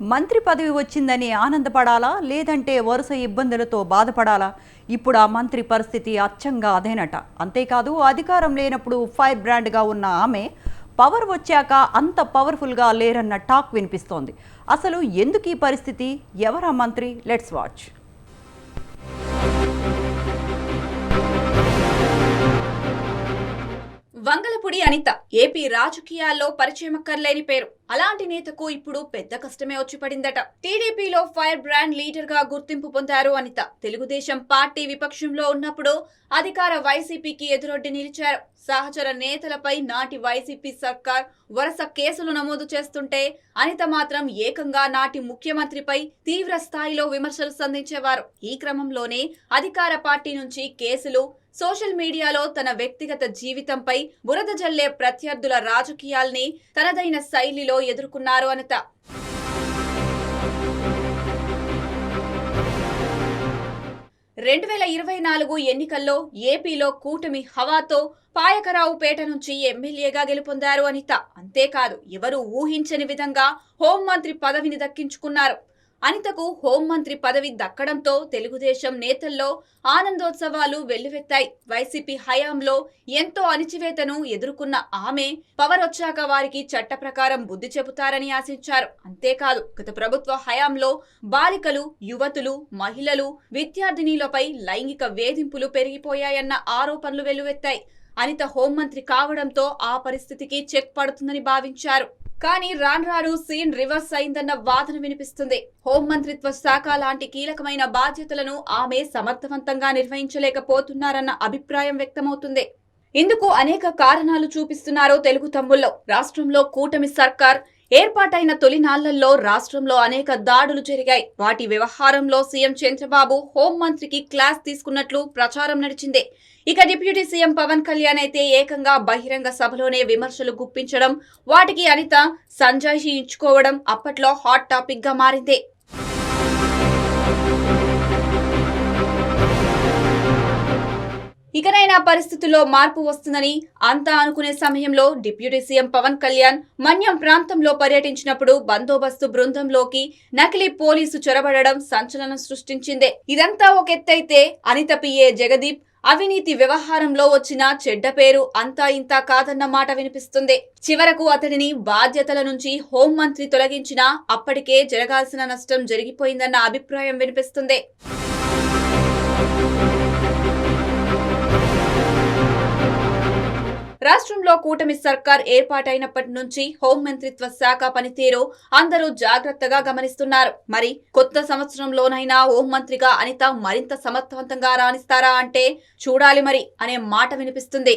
మంత్రి పదవి వచ్చిందని ఆనందపడాలా? లేదంటే వరుస ఇబ్బందులతో బాధపడాలా? ఇప్పుడు ఆ మంత్రి పరిస్థితి అచ్చంగా అదేనట. అంతేకాదు అధికారం లేనప్పుడు ఫైర్ బ్రాండ్గా ఉన్న ఆమె పవర్ వచ్చాక అంత పవర్ఫుల్గా లేరన్న టాక్ వినిపిస్తోంది. అసలు ఎందుకు ఈ పరిస్థితి? ఎవరా మంత్రి? Let's watch. Vangalapudi Anitha AP రాజకీయాల్లో పరిచయమక్కర్లేని పేరు. అలాంటి నేతకు ఇప్పుడు పెద్ద కష్టమే వచ్చి పడిందట టీడీపీలో ఫైర్ బ్రాండ్ లీడర్గా గుర్తింపు పొందారు అనిత. తెలుగుదేశం పార్టీ విపక్షంలో ఉన్నప్పుడు అధికార వైసీపీకి ఎదురొడ్డి నిలిచారు. సహచర నేతలపై నాటి వైసీపీ సర్కార్ వరుస కేసులు నమోదు చేస్తుంటే అనిత మాత్రం ఏకంగా నాటి ముఖ్యమంత్రిపై తీవ్ర స్థాయిలో విమర్శలు సంధించేవారు. ఈ క్రమంలోనే అధికార పార్టీ నుంచి కేసులు సోషల్ మీడియాలో తన వ్యక్తిగత జీవితంపై బురద జల్లే ప్రత్యర్థుల రాజకీయాల్ని తనదైన శైలిలో ఎదుర్కొన్నారు అనిత. రెండు వేల ఇరవై నాలుగు ఎన్నికల్లో ఏపీలో కూటమి హవాతో పాయకరావుపేట నుంచి ఎమ్మెల్యేగా గెలుపొందారు అనిత. అంతేకాదు ఎవరు ఊహించని విధంగా హోంమంత్రి పదవిని దక్కించుకున్నారు. అనితకు హోంమంత్రి పదవి దక్కడంతో తెలుగుదేశం నేతల్లో ఆనందోత్సవాలు వెల్లువెత్తాయి. వైసీపీ హయాంలో ఎంతో అణిచివేతను ఎదుర్కొన్న ఆమె పవర్ వచ్చాక వారికి చట్ట ప్రకారం బుద్ధి చెబుతారని ఆశించారు. అంతేకాదు గత ప్రభుత్వ హయాంలో బాలికలు యువతులు మహిళలు విద్యార్థినీలపై లైంగిక వేధింపులు పెరిగిపోయాయన్న ఆరోపణలు వెల్లువెత్తాయి. అనిత హోంమంత్రి కావడంతో ఆ పరిస్థితికి చెక్ పడుతుందని భావించారు. కానీ రాను రాను సీన్ రివర్స్ అయిందన్న వాదన వినిపిస్తుంది. హోంమంత్రిత్వ శాఖ లాంటి కీలకమైన బాధ్యతలను ఆమె సమర్థవంతంగా నిర్వహించలేకపోతున్నారన్న అభిప్రాయం వ్యక్తమవుతుంది. ఇందుకు అనేక కారణాలు చూపిస్తున్నారో తెలుగు తమ్ముల్లో. రాష్ట్రంలో కూటమి సర్కార్ ఏర్పాటైన తొలినాళ్ళలో రాష్ట్రంలో అనేక దాడులు జరిగాయి. వాటి వ్యవహారంలో సీఎం చంద్రబాబు హోంమంత్రికి క్లాస్ తీసుకున్నట్లు ప్రచారం నడిచింది. ఇక డిప్యూటీ సీఎం పవన్ కళ్యాణ్ అయితే ఏకంగా బహిరంగ సభలోనే విమర్శలు గుప్పించడం వాటికి అనిత సంజాయిషి ఇచ్చుకోవడం అప్పట్లో హాట్ టాపిక్గా మారింది. ఇకనైనా పరిస్థితుల్లో మార్పు వస్తుందని అంతా అనుకునే సమయంలో డిప్యూటీ సీఎం పవన్ కళ్యాణ్ మన్యం ప్రాంతంలో పర్యటించినప్పుడు బందోబస్తు బృందంలోకి నకిలీ పోలీసు చొరబడడం సంచలనం సృష్టించిందే. ఇదంతా ఒక ఎత్తైతే అనిత పిఏ జగదీప్ అవినీతి వ్యవహారంలో వచ్చిన చెడ్డ పేరు అంతా ఇంతా కాదన్న మాట వినిపిస్తుంది. చివరకు అతడిని బాధ్యతల నుంచి హోంమంత్రి తొలగించినా అప్పటికే జరగాల్సిన నష్టం జరిగిపోయిందన్న అభిప్రాయం వినిపిస్తుంది. రాష్ట్రంలో కూటమి సర్కార్ ఏర్పాటైనప్పటి నుంచి హోం మంత్రిత్వ శాఖ పనితీరు అందరూ జాగ్రత్తగా గమనిస్తున్నారు. మరి కొత్త సంవత్సరంలోనైనా హోం మంత్రిగా అనిత మరింత సమర్థవంతంగా రాణిస్తారా అంటే చూడాలి మరి అనే మాట వినిపిస్తుంది.